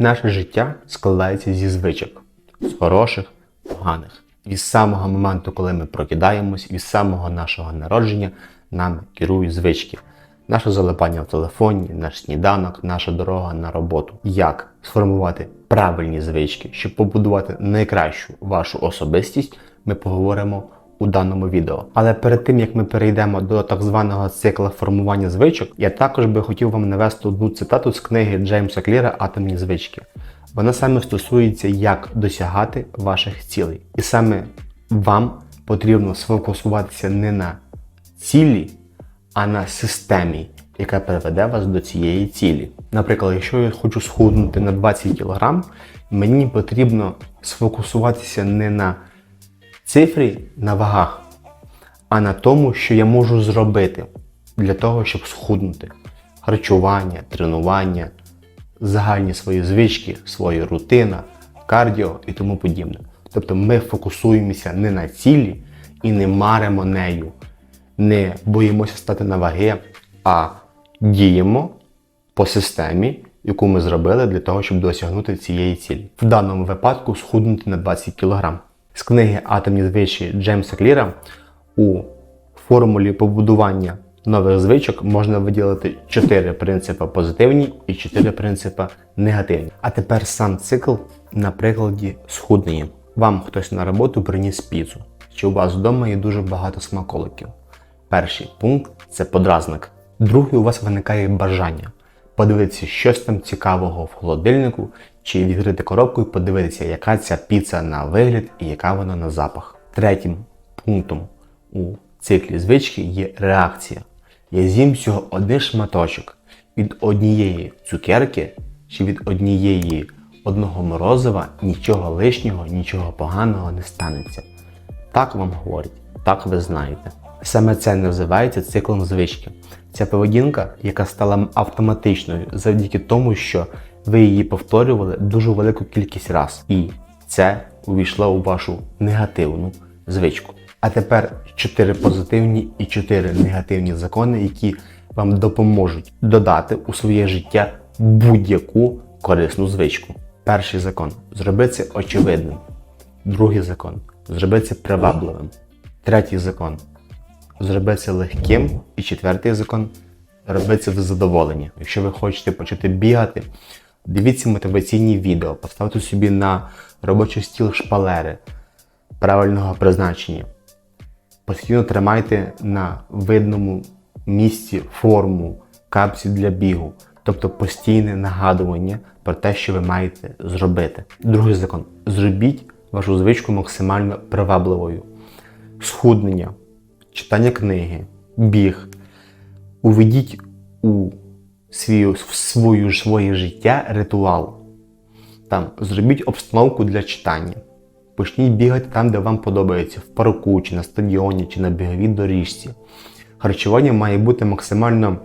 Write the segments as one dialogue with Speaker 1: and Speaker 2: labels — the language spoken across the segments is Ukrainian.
Speaker 1: Наше життя складається зі звичок, з хороших, поганих. Від самого моменту, коли ми прокидаємось, від самого нашого народження нами керують звички. Наше залипання в телефоні, наш сніданок, наша дорога на роботу. Як сформувати правильні звички, щоб побудувати найкращу вашу особистість, ми поговоримо у даному відео. Але перед тим як ми перейдемо до так званого цикла формування звичок, я також би хотів вам навести одну цитату з книги Джеймса Кліра Атомні звички. Вона саме стосується, як досягати ваших цілей. І саме вам потрібно сфокусуватися не на цілі, а на системі, яка приведе вас до цієї цілі. Наприклад, якщо я хочу схуднути на 20 кг, мені потрібно сфокусуватися не на цифрі на вагах, а на тому, що я можу зробити для того, щоб схуднути. Харчування, тренування, загальні свої звички, своя рутина, кардіо і тому подібне. Тобто ми фокусуємося не на цілі і не маримо нею, не боїмося стати на ваги, а діємо по системі, яку ми зробили для того, щоб досягнути цієї цілі. В даному випадку схуднути на 20 кг. З книги Атомні звички Джеймса Кліра у формулі побудування нових звичок можна виділити 4 принципи позитивні і 4 принципи негативні. А тепер сам цикл на прикладі схуднення. Вам хтось на роботу приніс піцу, чи у вас вдома є дуже багато смаколиків. Перший пункт це подразник. Другий у вас виникає бажання подивитися щось там цікавого в холодильнику, чи відкрити коробку і подивитися, яка ця піца на вигляд і яка вона на запах. Третім пунктом у циклі звички є реакція. Я з'їм всього один шматочок від однієї цукерки чи від однієї одного морозива нічого лишнього, нічого поганого не станеться. Так вам говорять, так ви знаєте. Саме це називається циклом звички. Ця поведінка, яка стала автоматичною завдяки тому, що ви її повторювали дуже велику кількість раз. І це увійшло у вашу негативну звичку. А тепер 4 позитивні і 4 негативні закони, які вам допоможуть додати у своє життя будь-яку корисну звичку. Перший закон зроби це очевидним. Другий закон зроби це привабливим. Третій закон зроби це легким. І четвертий закон роби це в задоволенні. Якщо ви хочете почати бігати, дивіться мотиваційні відео, поставте собі на робочий стіл шпалери правильного призначення. Постійно тримайте на видному місці форму капці для бігу, тобто постійне нагадування про те, що ви маєте зробити. Другий закон: зробіть вашу звичку максимально привабливою. Схуднення, читання книги, біг. Уведіть у в свою, своє життя ритуал. Там зробіть обстановку для читання. Почніть бігати там, де вам подобається, в парку, чи на стадіоні, чи на біговій доріжці. Харчування має бути максимально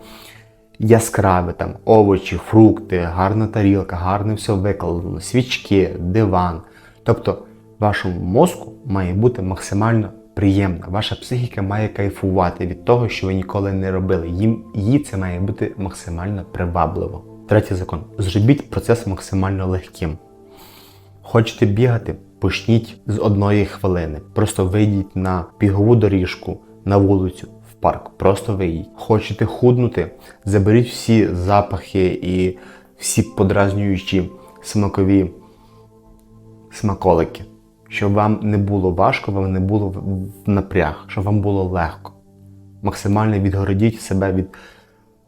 Speaker 1: яскраве, там овочі, фрукти, гарна тарілка, гарне все викладено, свічки, диван. Тобто вашому мозку має бути максимально приємно. Ваша психіка має кайфувати від того, що ви ніколи не робили. Їм їй це має бути максимально привабливо. Третій закон: зробіть процес максимально легким. Хочете бігати? Почніть з одної хвилини. Просто вийдіть на бігову доріжку, на вулицю, в парк. Просто вийдіть. Хочете худнути? Заберіть всі запахи і всі подразнюючі смакові смаколики. Щоб вам не було важко, вам не було в- напряг, щоб вам було легко. Максимально відгородіть себе від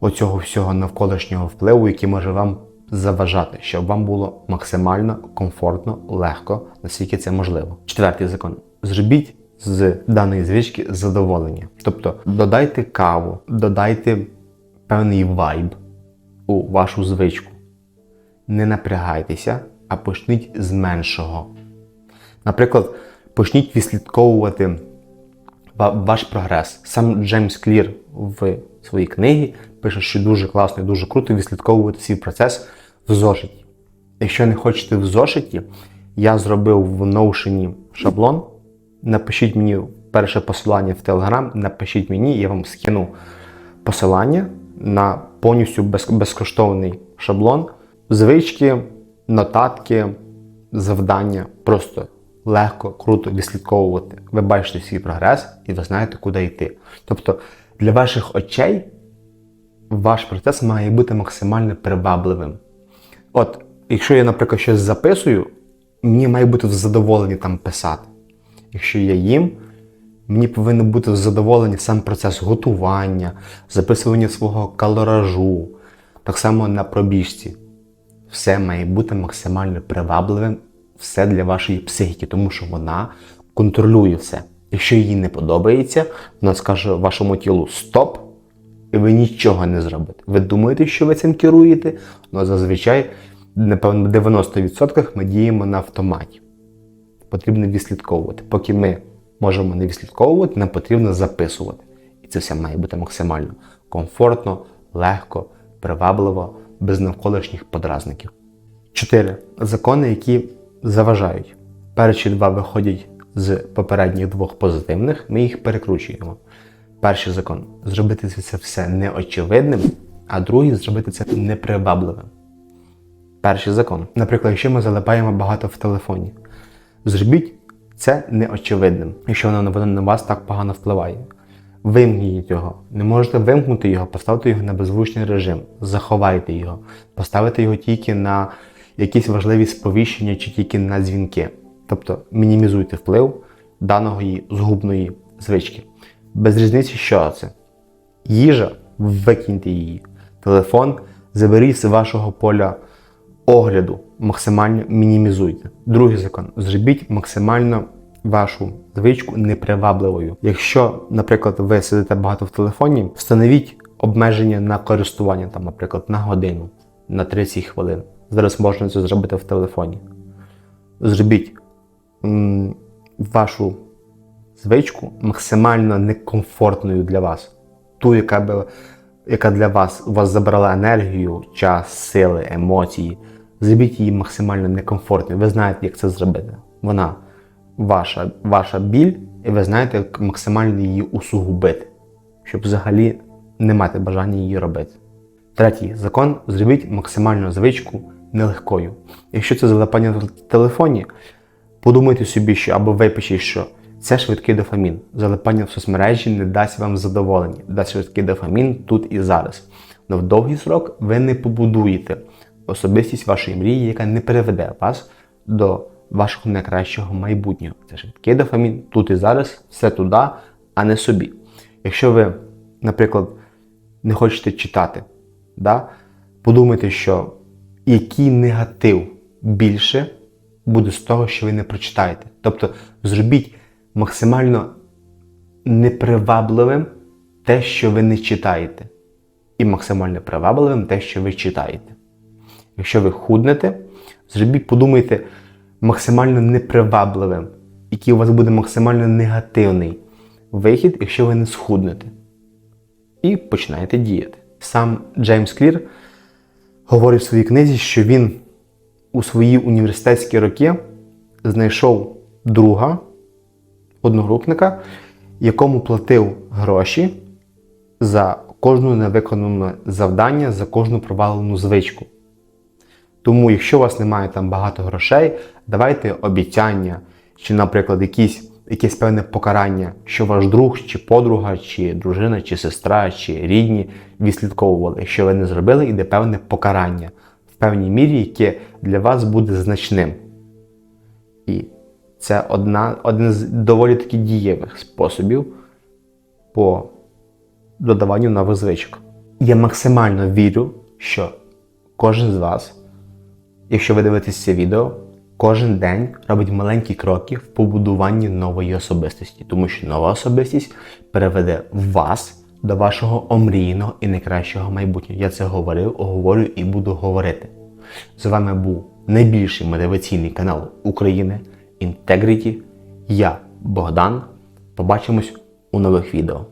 Speaker 1: оцього всього навколишнього впливу, який може вам заважати, щоб вам було максимально комфортно, легко, наскільки це можливо. Четвертий закон. Зробіть з даної звички задоволення. Тобто додайте каву, додайте певний вайб у вашу звичку. Не напрягайтеся, а почніть з меншого. Наприклад, почніть відслідковувати ваш прогрес. Сам Джеймс Клір в своїй книгі пише, що дуже класно і дуже круто відслідковувати свій процес в зошиті. Якщо не хочете в зошиті, я зробив в Notion шаблон. Напишіть мені перше посилання в Telegram, напишіть мені, я вам скину посилання на повністю безкоштовний шаблон, звички, нотатки, завдання. Просто легко, круто відслідковувати. Ви бачите свій прогрес і ви знаєте, куди йти. Тобто для ваших очей ваш процес має бути максимально привабливим. От, якщо я, наприклад, щось записую, мені має бути в задоволенні там писати. Якщо я їм, мені повинен бути в задоволенні сам процес готування, записування свого калоражу, так само на пробіжці. Все має бути максимально привабливим, все для вашої психіки, тому що вона контролює все. Якщо їй не подобається, вона скаже вашому тілу стоп, і ви нічого не зробите. Ви думаєте, що ви цим керуєте, але зазвичай, напевно, в 90% ми діємо на автоматі. Потрібно відслідковувати. Поки ми можемо не відслідковувати, нам потрібно записувати. І це все має бути максимально комфортно, легко, привабливо, без навколишніх подразників. Чотири закони, які заважають. Перші два виходять з попередніх двох позитивних, ми їх перекручуємо. Перший закон зробити це все неочевидним, а другий зробити це непривабливим. Перший закон. Наприклад, якщо ми залипаємо багато в телефоні, зробіть це неочевидним, якщо воно на вас так погано впливає. Вимкніть його. Не можете вимкнути його, поставте його на беззвучний режим, заховайте його, поставте його тільки на якісь важливі сповіщення чи тільки на дзвінки. Тобто мінімізуйте вплив даної згубної звички. Без різниці, що це. Їжа, викиньте її. Телефон заберіть з вашого поля огляду, максимально мінімізуйте. Другий закон. Зробіть максимально вашу звичку непривабливою. Якщо, наприклад, ви сидите багато в телефоні, встановіть обмеження на користування, там, наприклад, на годину, на 30 хвилин. Зараз можна це зробити в телефоні. Зробіть вашу звичку максимально некомфортною для вас. Ту, яка би, яка для вас у вас забрала енергію, час, сили, емоції. Зробіть її максимально некомфортною. Ви знаєте, як це зробити. Вона ваша, ваша біль, і ви знаєте, як максимально її усугубити, щоб взагалі не мати бажання її робити. Третій закон зробіть максимальну звичку нелегкою. Якщо це залипання в телефоні, подумайте собі, що або випишіть, що це швидкий дофамін. Залипання в соцмережі не дасть вам задоволення, дасть швидкий дофамін тут і зараз. Но в довгий срок ви не побудуєте особистість вашої мрії, яка не приведе вас до вашого найкращого майбутнього. Це швидкий дофамін тут і зараз, все туди, а не собі. Якщо ви, наприклад, не хочете читати, да, подумайте, що який негатив більше буде з того, що ви не прочитаєте. Тобто зробіть максимально непривабливим те, що ви не читаєте, і максимально привабливим те, що ви читаєте. Якщо ви худнете, зробіть, подумайте максимально непривабливим, який у вас буде максимально негативний вихід, якщо ви не схуднете. І починаєте діяти. Сам Джеймс Клір говорить в своїй книзі, що він у свої університетські роки знайшов друга, одногрупника, якому платив гроші за кожну невиконане завдання, за кожну провалену звичку. Тому, якщо у вас немає там багато грошей, давайте обіцяння, чи, наприклад, якісь, якесь певне покарання, що ваш друг, чи подруга, чи дружина, чи сестра, чи рідні відслідковували. Якщо ви не зробили, іде певне покарання в певній мірі, яке для вас буде значним. І це одна, один з доволі таки дієвих способів по додаванню нових звичок. Я максимально вірю, що кожен з вас, якщо ви дивитесь це відео, кожен день робить маленькі кроки в побудуванні нової особистості, тому що нова особистість переведе вас до вашого омрійного і найкращого майбутнього. Я це говорив, говорю і буду говорити. З вами був найбільший мотиваційний канал України Integrity. Я Богдан. Побачимось у нових відео.